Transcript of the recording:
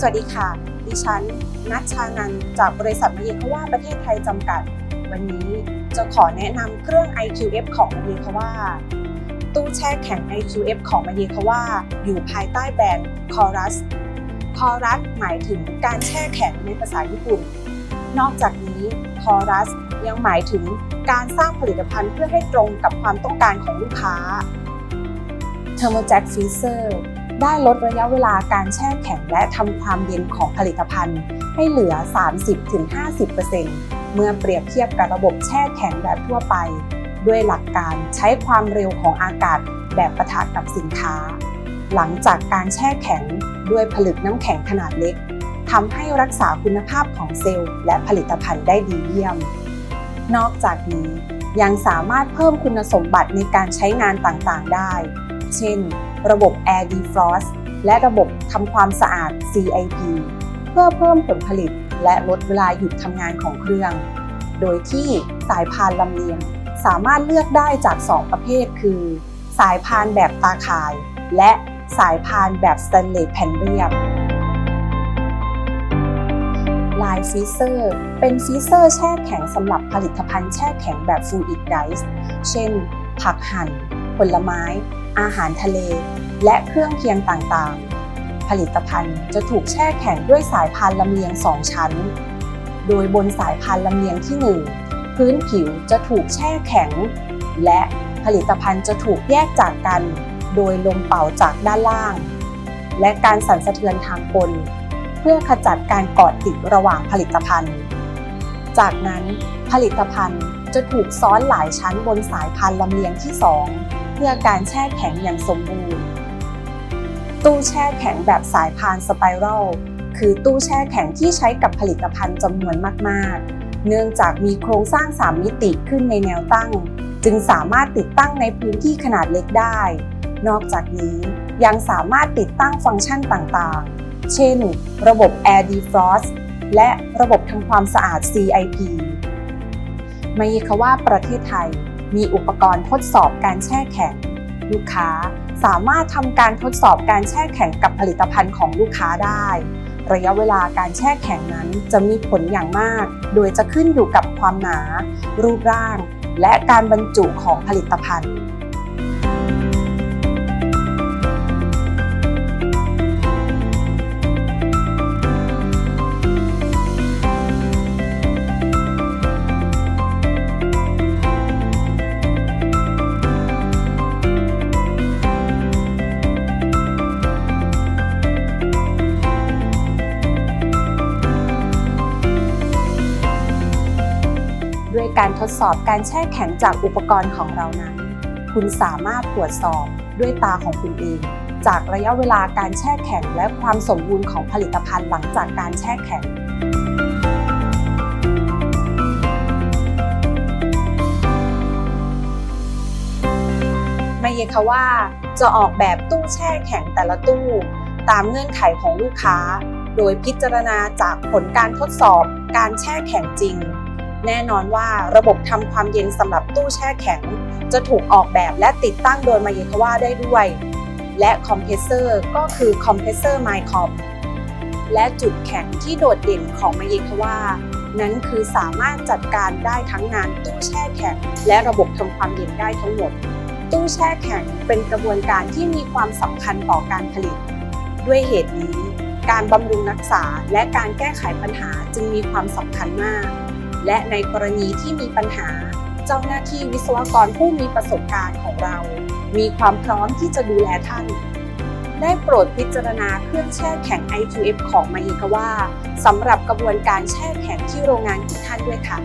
สวัสดีค่ะ ดิฉันนัชชานันท์จากบริษัทมาเยคว่าประเทศไทยจำกัด วันนี้จะขอแนะนำเครื่อง IQF ของมาเยคว่าตู้แช่แข็ง IQF ของมาเยคว่าอยู่ภายใต้แบรนด์ Chorus Chorus หมายถึงการแช่แข็งในภาษาญี่ปุ่น นอกจากนี้ Chorus ยังหมายถึงการสร้างผลิตภัณฑ์เพื่อให้ตรงกับความต้องการของลูกค้า Thermojack Freezer ได้ลดระยะเวลาการแช่แข็งและทำความเย็นของผลิตภัณฑ์ ให้เหลือ 30-50%เมื่อเปรียบเทียบกับระบบแช่แข็งแบบทั่วไป ด้วยหลักการใช้ความเร็วของอากาศแบบปะทะกับสินค้า หลังจากการแช่แข็งด้วยผลึกน้ำแข็งขนาดเล็กทำให้รักษาคุณภาพของเซลล์ และผลิตภัณฑ์ได้ดีเยี่ยม นอกจากนี้ยังสามารถเพิ่มคุณสมบัติในการใช้งานต่างๆ ได้ เช่น ระบบ Air Defrost และระบบทำความสะอาด CIP เพื่อเพิ่มผลผลิตและลดเวลาหยุดทำงานของเครื่อง โดยที่สายพานลำเลียงสามารถเลือกได้จาก 2 ประเภทคือ สายพานแบบตาข่าย และสายพานแบบสแตนเลสแผ่นเรียบลายฟรีเซอร์เป็นฟรีเซอร์แช่แข็งสำหรับผลิตภัณฑ์แช่แข็งแบบฟูอิดไ c ส์เช่น ผักหั่น ผลไม้ อาหารทะเล และเครื่องเคียงต่างๆ ผลิตภัณฑ์จะถูกแช่แข็งด้วยสายพานลำเลียง 2 ชั้น โดยบนสายพานลำเลียงที่ 1 พื้นผิวจะถูกแช่แข็ง และผลิตภัณฑ์จะถูกแยกจากกัน โดยลมเป่าจากด้านล่าง และการสั่นสะเทือนทางกล เพื่อขจัดการเกาะติดระหว่างผลิตภัณฑ์ จากนั้นผลิตภัณฑ์จะถูกซ้อนหลายชั้นบนสายพานลำเลียงที่ 2 เพื่อการแช่แข็งอย่างสมบูรณ์ ตู้แช่แข็งแบบสายพานสไปรัลคือตู้แช่แข็งที่ใช้กับผลิตภัณฑ์จำนวนมาก ๆ เนื่องจากมีโครงสร้าง 3 มิติขึ้นในแนวตั้ง จึงสามารถติดตั้งในพื้นที่ขนาดเล็กได้ นอกจากนี้ยังสามารถติดตั้งฟังก์ชันต่าง ๆ เช่น ระบบ Air Defrost และระบบทำความสะอาด CIP มายิคาว่าประเทศไทย มีอุปกรณ์ทดสอบการแช่แข็ง ลูกค้าสามารถทำการทดสอบการแช่แข็งกับผลิตภัณฑ์ของลูกค้าได้ ระยะเวลาการแช่แข็งนั้นจะมีผลอย่างมาก โดยจะขึ้นอยู่กับความหนา รูปร่าง และการบรรจุของผลิตภัณฑ์ การทดสอบการแช่แข็งจากอุปกรณ์ของเรานั้น คุณสามารถตรวจสอบด้วยตาของคุณเอง จากระยะเวลาการแช่แข็งและความสมบูรณ์ของผลิตภัณฑ์หลังจากการแช่แข็งไม่เยคะว่าจะออกแบบตู้แช่แข็งแต่ละตู้ ตามเงื่อนไขของลูกค้า โดยพิจารณาจากผลการทดสอบการแช่แข็งจริง แน่นอนว่าระบบทำความเย็นสำหรับตู้แช่แข็ง จะถูกออกแบบและติดตั้งโดยมาเยคว่าได้ด้วย และคอมเพรสเซอร์ก็คือคอมเพรสเซอร์ไมคอมและจุดแข็งที่โดดเด่นของมาเยคว่านั้นคือสามารถจัดการได้ทั้งงานตู้แช่แข็ง และระบบทำความเย็นได้ทั้งหมด ตู้แช่แข็งเป็นกระบวนการที่มีความสำคัญต่อการผลิต ด้วยเหตุนี้ การบำรุงรักษาและการแก้ไขปัญหาจึงมีความสำคัญมาก และในกรณีที่มีปัญหา เจ้าหน้าที่วิศวกรผู้มีประสบการณ์ของเรา มีความพร้อมที่จะดูแลท่าน ได้โปรดพิจารณาเครื่องแช่แข็ง i2f ของมาอิกว่าสำหรับกระบวนการแช่แข็งที่โรงงานของท่านด้วยค่ะ